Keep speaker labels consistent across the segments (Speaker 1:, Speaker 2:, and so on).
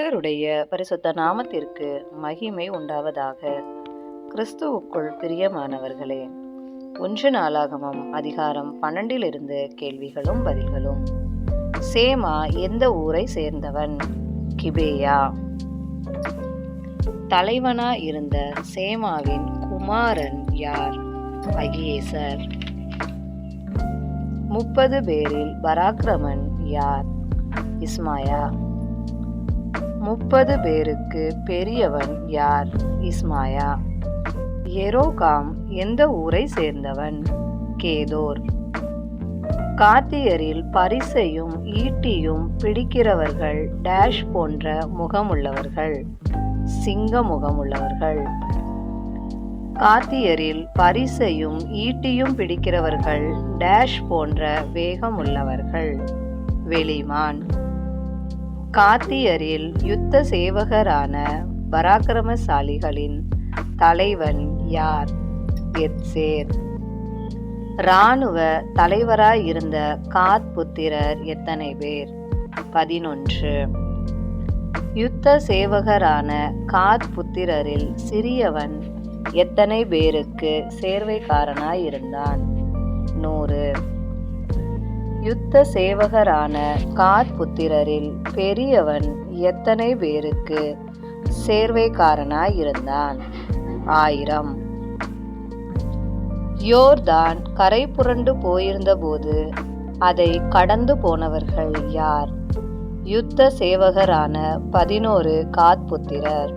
Speaker 1: கர்த்தருடைய பரிசுத்த நாமத்திற்கு மகிமை உண்டாவதாக. கிறிஸ்துவுக்குள் பிரியமானவர்களே ஒன்று நாளாகமம் அதிகாரம் பன்னெண்டிலிருந்து கேள்விகளும் பதில்களும். சேமா எந்த ஊரை சேர்ந்தவன்? கிபேயா. தலைவனா இருந்த சேமாவின் குமாரன் யார்? அகியேசர். முப்பது பேரில் பராக்கிரமன் யார்? இஸ்மாயா. முப்பது பேருக்கு பெரியவன் யார்? இஸ்மாயா. எரோகாம் எந்த ஊரை சேர்ந்தவன்? கேதோர். காத்தியரில் பரிசையும் ஈட்டியும் பிடிக்கிறவர்கள் டேஷ் போன்ற முகமுள்ளவர்கள் சிங்க முகமுள்ளவர்கள். காத்தியரில் பரிசையும் ஈட்டியும் பிடிக்கிறவர்கள் டேஷ் போன்ற வேகமுள்ளவர்கள். வெளிமான். காத்தியரில் யுத்த சேவகரான பராக்கிரமசாலிகளின் தலைவன் யார்? எத்சேர். இராணுவ தலைவராயிருந்த காத் புத்திரர் எத்தனை பேர்? பதினொன்று. யுத்த சேவகரான காத் புத்திரரில் சிறியவன் எத்தனை பேருக்கு சேர்வைக்காரனாயிருந்தான்? நூறு. யுத்த சேவகரான கார்புத்திரரில் பெரியவன் எத்தனை பேருக்கு சேர்வைக்காரனாயிருந்தான்? ஆயிரம். யோர்தான் கரை புரண்டு போயிருந்தபோது அதை கடந்து போனவர்கள் யார்? யுத்த சேவகரான பதினோரு காத்புத்திரர்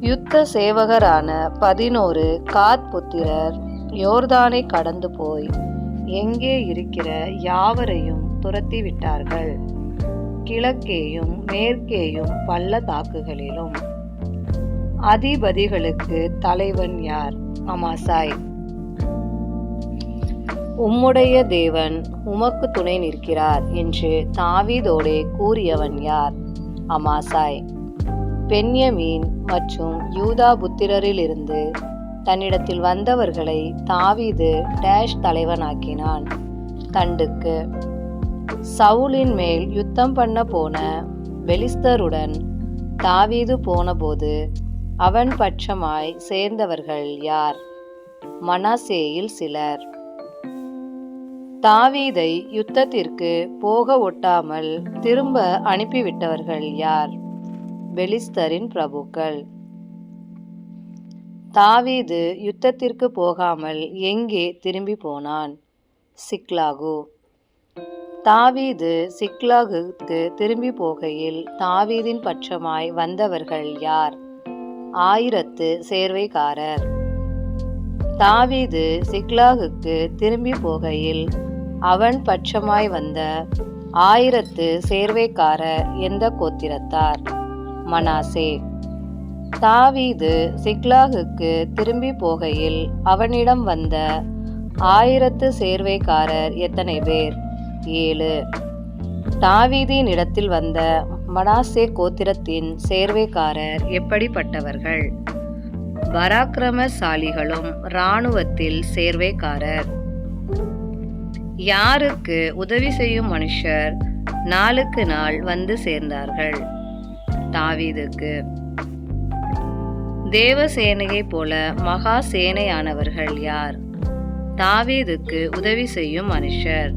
Speaker 1: யுத்த சேவகரான பதினோரு காத்புத்திரர் யோர்தானை கடந்து போய் எங்கே இருக்கிற யாவரையும் துரத்தி விட்டார்கள் கிழக்கேயும் மேற்கேயும் பள்ளத்தாக்குகளிலும் அதிபதிகளுக்கு தலைவன் யார்? அமாசாய். உம்முடைய தேவன் உமக்கு துணை நிற்கிறார் என்று தாவீதோடே கூறியவன் யார்? அமாசாய். பென்யமீன் மற்றும் யூதா புத்திரரிலிருந்து தன்னிடத்தில் வந்தவர்களை தாவீது டேஷ் தலைவனாக்கினான். தண்டுக்கு சவுலின் மேல் யுத்தம் பண்ண போன பெலிஸ்தருடன் தாவீது போனபோது அவன் பட்சமாய் சேர்ந்தவர்கள் யார்? மனாசேயில் சிலர். தாவீதை யுத்தத்திற்கு போக ஒட்டாமல் திரும்ப அனுப்பிவிட்டவர்கள் யார்? பெலிஸ்தரின் பிரபுக்கள். தாவீது யுத்தத்திற்கு போகாமல் எங்கே திரும்பி போனான்? சிக்லாகு. தாவீது சிக்லாகுக்கு திரும்பி போகையில் தாவீதின் பட்சமாய் வந்தவர்கள் யார்? ஆயிரத்து சேர்வைக்காரர். தாவீது சிக்லாகுக்கு திரும்பி போகையில் அவன் பட்சமாய் வந்த ஆயிரத்து சேர்வைக்காரர் எந்த கோத்திரத்தார்? மனாசே. தாவீது சிக்லாகுக்கு திரும்பி போகையில் அவனிடம் வந்த ஆயிரத்து சேர்வைக்காரர் எத்தனை பேர்? ஏழு. தாவீதின் இடத்தில் வந்த மனாசே கோத்திரத்தின் சேர்வைக்காரர் எப்படிப்பட்டவர்கள்? பராக்கிரமசாலிகளும் இராணுவத்தில் சேர்வைக்காரர். யாருக்கு உதவி செய்யும் மனுஷர் நாளுக்கு நாள் வந்து சேர்ந்தார்கள்? தாவீதுக்கு. தேவசேனையை போல மகா சேனையானவர்கள் யார்? தாவீதுக்கு உதவி செய்யும் மனுஷர்.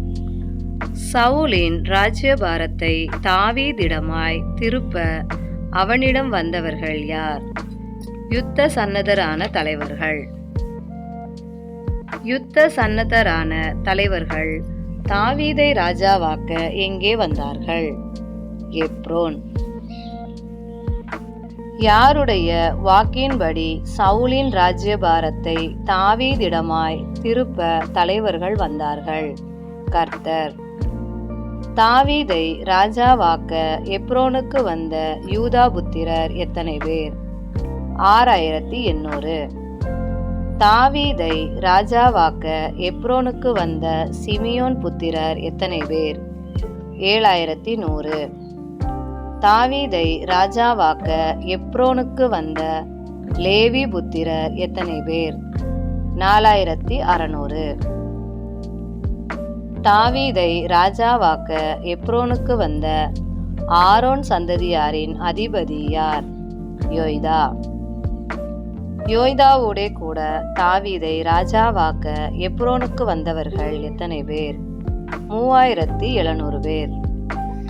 Speaker 1: சவுலின் ராஜ்யபாரத்தை தாவீதிடமாய் திருப்ப அவனிடம் வந்தவர்கள் யார்? யுத்த சன்னதரான தலைவர்கள். யுத்த சன்னதரான தலைவர்கள் தாவீதை ராஜாவாக்க எங்கே வந்தார்கள்? எப்ரோன். யாருடைய வாக்கின்படி சவுலின் ராஜ்யபாரத்தை தாவீதிடமாய் திருப்ப தலைவர்கள் வந்தார்கள். கர்த்தர். தாவீதை ராஜாவாக்க எப்ரோனுக்கு வந்த யூதா புத்திரர் எத்தனை பேர்? ஆறாயிரத்தி எண்ணூறு. தாவீதை ராஜாவாக்க எப்ரோனுக்கு வந்த சிமியோன் புத்திரர் எத்தனை பேர்? ஏழாயிரத்தி நூறு. தாவீதை ராஜாவாக்க எப்ரோனுக்கு வந்த லேவி புத்திரர் எத்தனை பேர்? நாலாயிரத்தி அறநூறு. தாவீதை ராஜாவாக்க எப்ரோனுக்கு வந்த ஆரோன் சந்ததியாரின் அதிபதி யார்? யோய்தா. யோய்தாவோடே கூட தாவீதை ராஜாவாக்க எப்ரோனுக்கு வந்தவர்கள் எத்தனை பேர்? மூவாயிரத்தி எழுநூறு பேர்.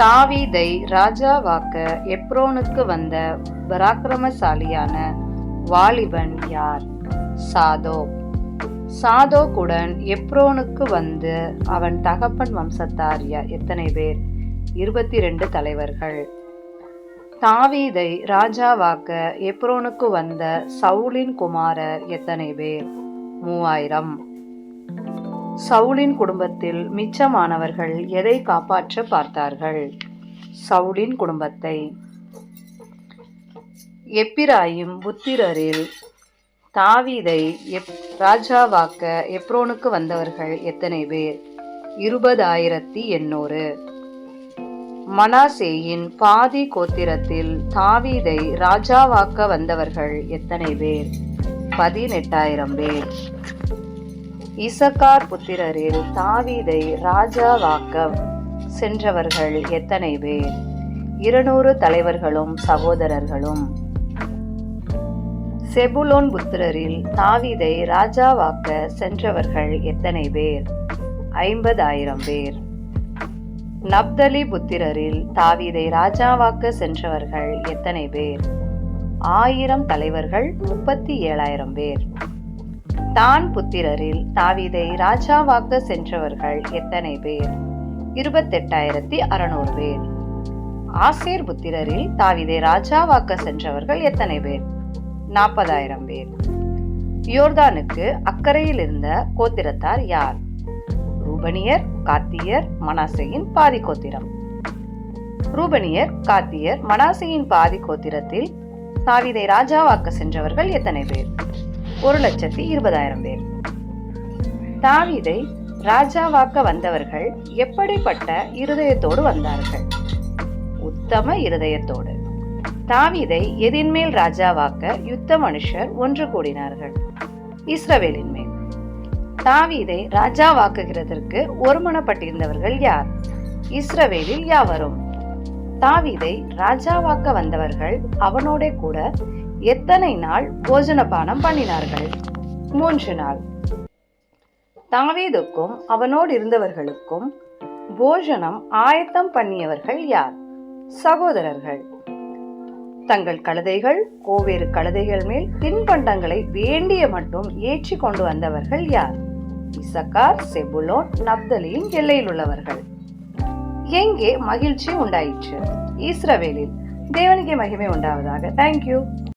Speaker 1: தாவீதை ராஜாவாக்க எப்ரோனுக்கு வந்த பராக்கிரமசாலியான வாலிபன் யார்? சாதோ. சாதோக்குடன் எப்ரோனுக்கு வந்து அவன் தகப்பன் வம்சத்தார் யா- எத்தனை பேர்? இருபத்தி ரெண்டு தலைவர்கள். தாவீதை ராஜாவாக்க எப்ரோனுக்கு வந்த சவுலின் குமாரர் எத்தனை பேர்? மூவாயிரம். சவுலின் குடும்பத்தில் மிச்சமானவர்கள் எதை காப்பாற்ற பார்த்தார்கள்? சவுலின் குடும்பத்தை. எப்பிராயிம் புத்திரரில் தாவீதை எப் ராஜாவாக்க எப்ரோனுக்கு வந்தவர்கள் எத்தனை பேர்? இருபதாயிரத்தி எண்ணூறு. மனாசேயின் பாதி கோத்திரத்தில் தாவீதை ராஜாவாக்க வந்தவர்கள் எத்தனை பேர்? பதினெட்டாயிரம் பேர். இசக்கார் புத்திரரில் தாவீதை ராஜாவாக்க சென்றவர்கள் எத்தனை பேர்? இருநூறு தலைவர்களும் சகோதரர்களும். செபுலோன் புத்திரரில் தாவீதை ராஜாவாக்க சென்றவர்கள் எத்தனை பேர்? ஐம்பதாயிரம் பேர். நப்தலி புத்திரரில் தாவீதை ராஜாவாக்க சென்றவர்கள் எத்தனை பேர்? ஆயிரம் தலைவர்கள் முப்பத்தி ஏழாயிரம் பேர். தான் புத்திரரில் தாவிதை ராஜாவாக்க சென்றவர்கள் எத்தனை பேர்? இருபத்தெட்டாயிரத்தி அறுநூறு பேர். ஆசேர் புத்திரரில் தாவிதை ராஜாவாக்க சென்றவர்கள் எத்தனை பேர்? நாற்பதாயிரம் பேர். யோர்தானுக்கு அக்கறையில் இருந்த கோத்திரத்தார் யார்? ரூபனியர் காத்தியர் மனாசையின் பாதி கோத்திரம். ரூபனியர் காத்தியர் மனாசையின் பாதி கோத்திரத்தில் தாவிதை ராஜாவாக்க சென்றவர்கள் எத்தனை பேர்? ஒரு லட்சத்தி இருபதாயிரம் பேர். தாவீதை ராஜாவாக்க வந்தவர்கள் எப்படிப்பட்ட இருதயத்தோடு வந்தார்கள்? உத்தம இருதயத்தோடு. தாவீதை எதின்மேல் ராஜாவாக்க யுத்த மனுஷர் ஒன்று கூடினார்கள். இஸ்ரவேலின் மேல். தாவீதை ராஜாவாக்குகிறதற்கு ஒருமனப்பட்டிருந்தவர்கள் யார்? இஸ்ரவேலில் யாவரும்? தாவீதை ராஜாவாக்க வந்தவர்கள் அவனோட கூட எத்தனை நாள் போஜனபானம் பண்ணினார்கள்? மூன்று நாள். தாவீதுக்கும் அவனோடு இருந்தவர்களுக்கும் போஜனம் ஆயத்தம் பண்ணியவர்கள் யார்? சகோதரர்கள். தங்கள் கழுதைகள் கோவேறு கழுதைகள் மேல் தின்பண்டங்களை வேண்டிய மட்டும் ஏற்றி கொண்டு வந்தவர்கள் யார்? இசக்கார் செபுலோன் நப்தலியின் எல்லையில் உள்ளவர்கள். எங்கே மகிழ்ச்சி உண்டாயிற்று? இஸ்ரவேலில். தேவனுக்கே மகிமை உண்டாவதாக. தேங்க்யூ